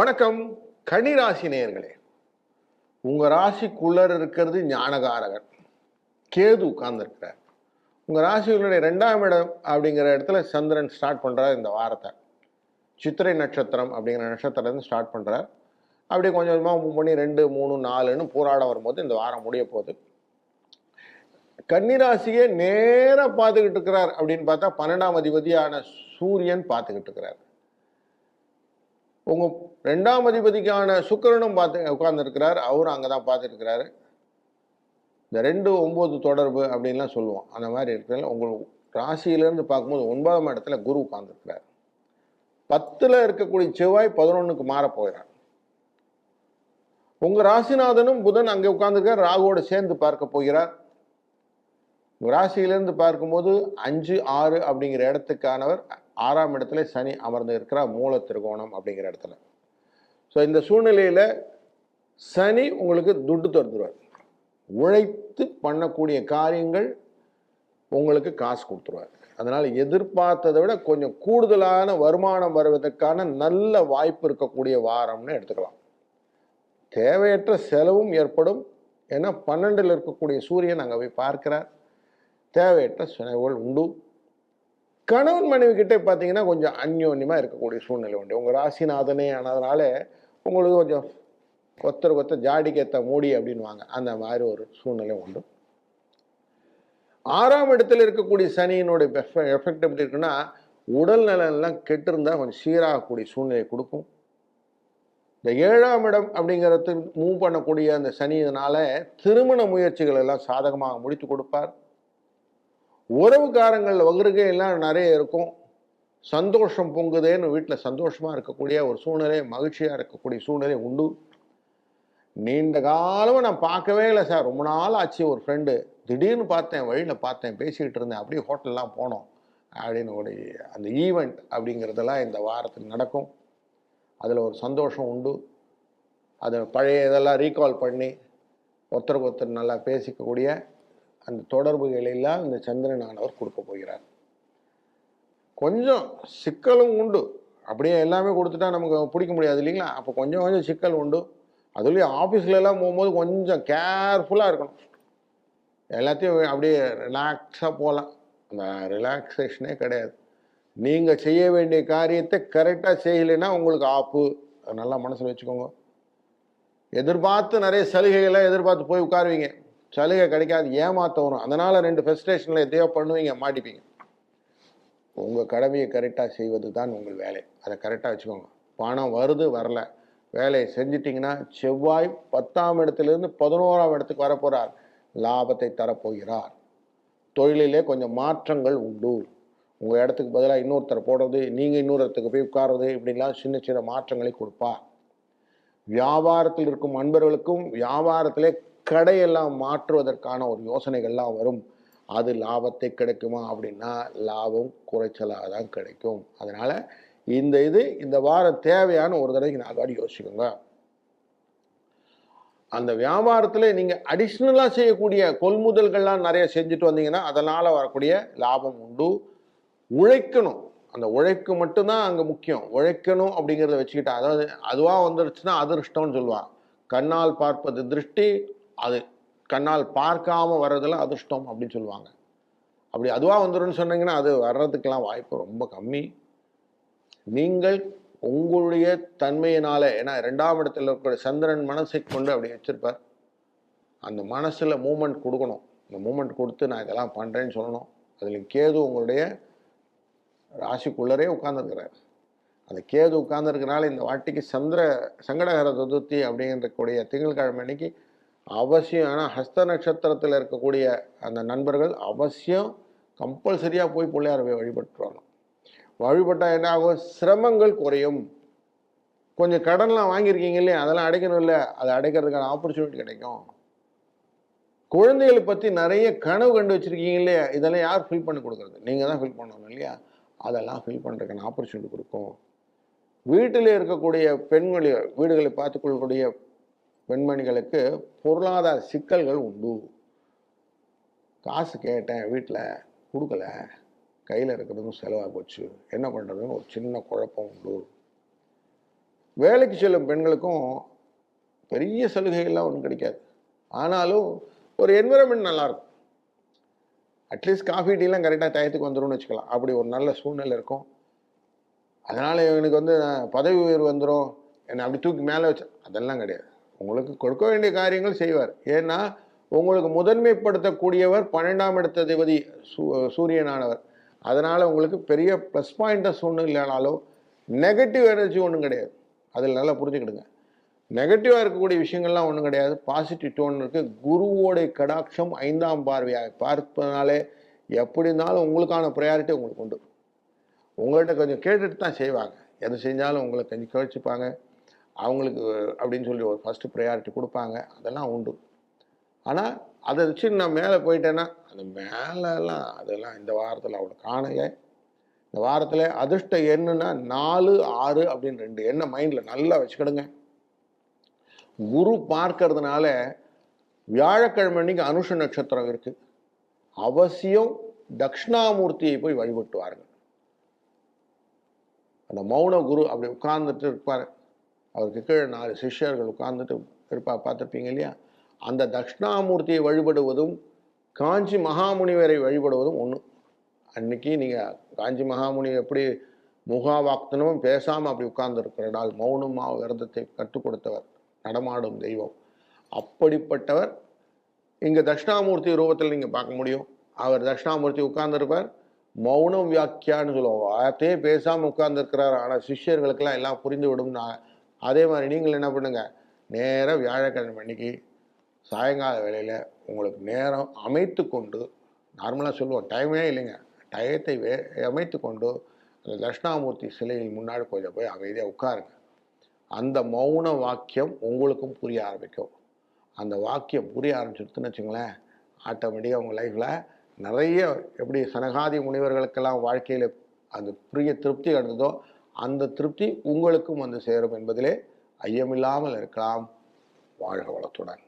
வணக்கம் கனி ராசி நேயர்களே. உங்க ராசிக்குள்ளர் இருக்கிறது ஞானகாரகன் கேது உட்கார்ந்துருக்கிறார். உங்க ராசிகளுடைய ரெண்டாம் இடம் அப்படிங்கிற இடத்துல சந்திரன் ஸ்டார்ட் பண்றார் இந்த வாரத்தை. சித்திரை நட்சத்திரம் அப்படிங்கிற நட்சத்திரம் ஸ்டார்ட் பண்ணுறார் அப்படியே கொஞ்சம் கொஞ்சமாக மூவ் பண்ணி ரெண்டு மூணு நாலுன்னு போராட வரும்போது இந்த வாரம் முடிய போகுது. கன்னிராசியை நேராக பார்த்துக்கிட்டு இருக்கிறார் அப்படின்னு பார்த்தா பன்னெண்டாம் அதிபதியான சூரியன் பார்த்துக்கிட்டு இருக்கிறார். உங்கள் ரெண்டாம் அதிபதிக்கான சுக்கிரனும் பார்த்து உட்கார்ந்துருக்கிறார். அவரும் அங்கே தான் பார்த்துருக்கிறாரு. இந்த ரெண்டு ஒம்பது தொடர்பு அப்படின்லாம் சொல்லுவோம் அந்த மாதிரி இருக்கிறதுல உங்கள் ராசியிலேருந்து பார்க்கும்போது ஒன்பதாம் இடத்துல குரு உட்கார்ந்துருக்கிறார். பத்தில் இருக்கக்கூடிய செவ்வாய் பதினொன்றுக்கு மாற போகிறார். உங்கள் ராசிநாதனும் புதன் அங்கே உட்காந்துருக்கார் ராகுவோடு சேர்ந்து பார்க்க போகிறார். ராசியிலேருந்து பார்க்கும்போது அஞ்சு ஆறு அப்படிங்கிற இடத்துக்கானவர் ஆறாம் இடத்துல சனி அமர்ந்து இருக்கிறார் மூல திருகோணம் அப்படிங்கிற இடத்துல. ஸோ இந்த சூழ்நிலையில் சனி உங்களுக்கு துட்டு தந்துடுவார் உழைத்து பண்ணக்கூடிய காரியங்கள் உங்களுக்கு காசு கொடுத்துருவார். அதனால் எதிர்பார்த்ததை விட கொஞ்சம் கூடுதலான வருமானம் வருவதற்கான நல்ல வாய்ப்பு இருக்கக்கூடிய வாரம்னு எடுத்துக்கலாம். தேவையற்ற செலவும் ஏற்படும். ஏன்னா பன்னெண்டில் இருக்கக்கூடிய சூரியன் அங்கே போய் பார்க்கிறார். தேவையற்ற செலவுகள் உண்டு. கணவன் மனைவி கிட்டே பார்த்தீங்கன்னா கொஞ்சம் அந்யோன்யமாக இருக்கக்கூடிய சூழ்நிலை உண்டு. உங்கள் ராசிநாதனே ஆனதுனால உங்களுக்கு கொஞ்சம் ஒத்தர் கொத்த ஜாடிக்கேத்த மூடி அப்படின்வாங்க அந்த மாதிரி ஒரு சூழ்நிலை உண்டு. ஆறாம் இடத்துல இருக்கக்கூடிய சனியினுடைய எஃபெக்ட் எப்படி இருக்குன்னா உடல் நலன்லாம் கெட்டிருந்தால் கொஞ்சம் சீராகக்கூடிய சூழ்நிலை கொடுக்கும். இந்த ஏழாம் இடம் அப்படிங்கிறது மூவ் பண்ணக்கூடிய அந்த சனியினால திருமண முயற்சிகள் எல்லாம் சாதகமாக முடித்து கொடுப்பார். உறவுக்காரங்கள் வருகை எல்லாம் நிறைய இருக்கும். சந்தோஷம் பொங்குதேன்னு வீட்டில் சந்தோஷமாக இருக்கக்கூடிய ஒரு சூழ்நிலை மகிழ்ச்சியாக இருக்கக்கூடிய சூழ்நிலை உண்டு. நீண்ட காலமாக நான் பார்க்கவே இல்லை சார். ரொம்ப நாள் ஆச்சு ஒரு ஃப்ரெண்டு திடீர்னு பார்த்தேன் வழியில் பார்த்தேன் பேசிக்கிட்டு இருந்தேன். அப்படியே ஹோட்டல்லாம் போனோம். அப்படின்னு ஒரு அந்த ஈவெண்ட் அப்படிங்கிறதெல்லாம் இந்த வாரத்தில் நடக்கும். அதில் ஒரு சந்தோஷம் உண்டு. அதை பழைய இதெல்லாம் ரீகால் பண்ணி ஒருத்தருக்கு ஒருத்தர் நல்லா பேசிக்கக்கூடிய அந்த தொடர்புகளெல்லாம் இந்த சந்திரனானவர் கொடுக்க போகிறார். கொஞ்சம் சிக்கலும் உண்டு. அப்படியே எல்லாமே கொடுத்துட்டா நமக்கு பிடிக்க முடியாது இல்லைங்களா? அப்போ கொஞ்சம் கொஞ்சம் சிக்கல் உண்டு. அதுலேயும் ஆஃபீஸ்லலாம் போகும்போது கொஞ்சம் கேர்ஃபுல்லாக இருக்கணும். எல்லாத்தையும் அப்படியே ரிலாக்ஸாக போகலாம் அந்த ரிலாக்ஸேஷனே கிடையாது. நீங்கள் செய்ய வேண்டிய காரியத்தை கரெக்டாக செய்யலைன்னா உங்களுக்கு ஆப்பு. நல்லா மனசில் வச்சுக்கோங்க. எதிர்பார்த்து நிறைய சலுகைகள்லாம் எதிர்பார்த்து போய் உட்காருவீங்க. சலுகை கிடைக்காது ஏமாத்த வரும். அதனால் ரெண்டு ஃபெஸ்ட்ரேஷனில் எதையோ பண்ணுவீங்க மாட்டிப்பீங்க. உங்கள் கடமையை கரெக்டாக செய்வது தான் உங்கள் வேலை. அதை கரெக்டாக வச்சுக்கோங்க. பணம் வருது வரல. வேலையை செஞ்சிட்டிங்கன்னா செவ்வாய் பத்தாம் இடத்துலேருந்து பதினோராம் இடத்துக்கு வரப்போகிறார் லாபத்தை தரப்போகிறார் தொழிலிலே கொஞ்சம் மாற்றங்கள் உண்டு. உங்கள் இடத்துக்கு பதிலாக இன்னொருத்தர் போடுறது நீங்கள் இன்னொரு இடத்துக்கு போய் உட்கார்றது இப்படிலாம் சின்ன சின்ன மாற்றங்களை கொடுப்பார். வியாபாரத்தில் இருக்கும் அன்பர்களுக்கும் வியாபாரத்திலே கடையெல்லாம் மாற்றுவதற்கான ஒரு யோசனைகள்லாம் வரும். அது லாபத்தை கிடைக்குமா அப்படின்னா லாபம் குறைச்சலாக தான் கிடைக்கும். அதனால் இந்த இது இந்த வாரம் தேவையான ஒரு தடவைக்கு நாகாடி யோசிச்சுக்கோங்க. அந்த வியாபாரத்தில் நீங்கள் அடிஷ்னலாக செய்யக்கூடிய கொள்முதல்கள்லாம் நிறைய செஞ்சுட்டு வந்தீங்கன்னா அதனால் வரக்கூடிய லாபம் உண்டு. உழைக்கணும். அந்த உழைப்பு மட்டும்தான் அங்கே முக்கியம். உழைக்கணும் அப்படிங்கிறத வச்சுக்கிட்டா அதாவது அதுவாக வந்துருச்சுன்னா அதிர்ஷ்டம்னு சொல்லுவான் கண்ணால் பார்ப்பது திருஷ்டி அது கண்ணால் பார்க்காம வர்றதெல்லாம் அதிர்ஷ்டம் அப்படின்னு சொல்லுவாங்க. அப்படி அதுவாக வந்துடும் சொன்னீங்கன்னா அது வர்றதுக்கெல்லாம் வாய்ப்பு ரொம்ப கம்மி. நீங்கள் உங்களுடைய தன்மையினால் ஏன்னா ரெண்டாம் இடத்துல இருக்கிற சந்திரன் மனசை கொண்டு அப்படி வச்சுருப்பார். அந்த மனசில் மூமெண்ட் கொடுக்கணும். இந்த மூமெண்ட் கொடுத்து நான் இதெல்லாம் பண்ணுறேன்னு சொல்லணும். அதில் கேது உங்களுடைய ராசிக்குள்ளரே உட்கார்ந்துருக்கிறார். அந்த கேது உட்கார்ந்துருக்கனால இந்த வாட்டிக்கு சந்திர சங்கடகர சதுர்த்தி அப்படிங்கிறக்கூடிய திங்கட்கிழமை அன்னைக்கு அவசியம். ஆனால் ஹஸ்த நட்சத்திரத்தில் இருக்கக்கூடிய அந்த நண்பர்கள் அவசியம் கம்பல்சரியாக போய் பிள்ளையார் போய் வழிபட்டு வரணும் வழிபட்டால் என்ன ஆகும்? சிரமங்கள் குறையும். கொஞ்சம் கடன்லாம் வாங்கியிருக்கீங்க இல்லையா? அதெல்லாம் அடைக்கணும் இல்லை. அதை அடைக்கிறதுக்கான ஆப்பர்ச்சுனிட்டி கிடைக்கும். குழந்தைகளை பற்றி நிறைய கனவு கண்டு வச்சுருக்கீங்க இல்லையா? இதெல்லாம் யார் ஃபில் பண்ணி கொடுக்குறது? நீங்கள் தான் ஃபில் பண்ணணும் இல்லையா? அதெல்லாம் ஃபில் பண்ணுறதுக்கான ஆப்பர்ச்சுனிட்டி கொடுக்கும். வீட்டில் இருக்கக்கூடிய பெண்களை வீடுகளை பார்த்துக்கொள்ளக்கூடிய பெண்மணிகளுக்கு பொருளாதார சிக்கல்கள் உண்டு. காசு கேட்டேன் வீட்டில் கொடுக்கல கையில் இருக்கிறதும் செலவாக போச்சு. என்ன பண்ணுறதுன்னு ஒரு சின்ன குழப்பம் உண்டு. வேலைக்கு செல்லும் பெண்களுக்கும் பெரிய சலுகைகள்லாம் ஒன்றும் கிடைக்காது. ஆனாலும் ஒரு என்விரான்மெண்ட் நல்லாயிருக்கும் அட்லீஸ்ட் காஃபி டீலாம் கரெக்டாக டயத்துக்கு வந்துரும்னு வச்சுக்கலாம். அப்படி ஒரு நல்ல சூழ்நிலை இருக்கும். அதனால் இவனுக்கு வந்து பதவி உயர்வு வந்துடும் என்னை அப்படி தூக்கி மேலே வச்சு அதெல்லாம் கிடையாது. உங்களுக்கு கொடுக்க வேண்டிய காரியங்கள் செய்வார். ஏன்னா உங்களுக்கு முதன்மைப்படுத்தக்கூடியவர் பன்னெண்டாம் இடத்த தேவதி சூ சூரியனானவர். அதனால் உங்களுக்கு பெரிய ப்ளஸ் பாயிண்டஸ் ஒன்றும் இல்லைனாலும் நெகட்டிவ் எனர்ஜி ஒன்றும் கிடையாது. அதில் நல்லா புரிஞ்சுக்கிடுங்க. நெகட்டிவாக இருக்கக்கூடிய விஷயங்கள்லாம் ஒன்றும் கிடையாது. பாசிட்டிவ் டோன் இருக்குது குருவோடைய கடாட்சம் ஐந்தாம் பார்வையாக பார்ப்பதனாலே எப்படி இருந்தாலும் உங்களுக்கான ப்ரையாரிட்டி உங்களுக்கு உண்டு. உங்கள்கிட்ட கொஞ்சம் கேட்டுட்டு தான் செய்வாங்க. எது செஞ்சாலும் உங்களை கொஞ்சம் கழிச்சுப்பாங்க அவங்களுக்கு அப்படின்னு சொல்லி ஒரு ஃபஸ்ட்டு ப்ரையாரிட்டி கொடுப்பாங்க. அதெல்லாம் உண்டு. ஆனால் அதை வச்சு நான் மேலே போயிட்டேன்னா அந்த மேலெல்லாம் அதெல்லாம் இந்த வாரத்தில் அவ்வளோ காணலை. இந்த வாரத்தில் அதிர்ஷ்ட எண்ணுன்னா நாலு ஆறு அப்படின்னு ரெண்டு எண்ணை மைண்டில் நல்லா வச்சுக்கிடுங்க. குரு பார்க்கறதுனால வியாழக்கிழமை அன்னைக்கு அனுஷ நட்சத்திரம் இருக்குது அவசியம் தக்ஷணாமூர்த்தியை போய் வழிபட்டு வாருங்க. அந்த மௌன குரு அப்படி உட்கார்ந்துட்டு இருப்பார். அவருக்கு கீழே நாலு சிஷ்யர்கள் உட்கார்ந்துட்டு இருப்பா பார்த்துருப்பீங்க இல்லையா? அந்த தட்சிணாமூர்த்தியை வழிபடுவதும் காஞ்சி மகாமுனிவரை வழிபடுவதும் ஒன்று அன்னைக்கு நீங்கள் காஞ்சி மகாமுனி எப்படி முகாவாக்தனமும் பேசாமல் அப்படி உட்கார்ந்துருக்கிற நாள் மௌனமாக விரதத்தை கற்றுக் கொடுத்தவர் நடமாடும் தெய்வம். அப்படிப்பட்டவர் இங்கே தட்சிணாமூர்த்தி ரூபத்தில் நீங்கள் பார்க்க முடியும். அவர் தட்சிணாமூர்த்தி உட்கார்ந்துருப்பார். மௌனம் வியாக்கியான்னு சொல்லுவோம். வார்த்தையே பேசாமல் உட்கார்ந்துருக்கிறார். ஆனால் சிஷ்யர்களுக்கெல்லாம் எல்லாம் புரிந்து விடும். நான் அதே மாதிரி நீங்கள் என்ன பண்ணுங்கள் நேராக வியாழக்கிழமை அன்னைக்கு சாயங்கால வேலையில் உங்களுக்கு நேரம் அமைத்து கொண்டு நார்மலாக சொல்லுவோம் டைமே இல்லைங்க. டயத்தை வே அமைத்து கொண்டு அந்த தட்சிணாமூர்த்தி சிலையில் முன்னாடி கொஞ்சம் போய் அமைதியாக உட்காருங்க. அந்த மௌன வாக்கியம் உங்களுக்கும் புரிய ஆரம்பிக்கும். அந்த வாக்கியம் புரிய ஆரம்பிச்சிருச்சுன்னு வச்சுங்களேன் ஆட்டோமேட்டிக்காக உங்கள் லைஃப்பில் நிறைய எப்படி சனகாதி முனிவர்களுக்கெல்லாம் வாழ்க்கையில் அந்த புரிய திருப்தி அடைந்ததோ அந்த திருப்தி உங்களுக்கும் வந்து சேரும் என்பதிலே ஐயமில்லாமல் இருக்கலாம். வாழ்க வளத்துடன்.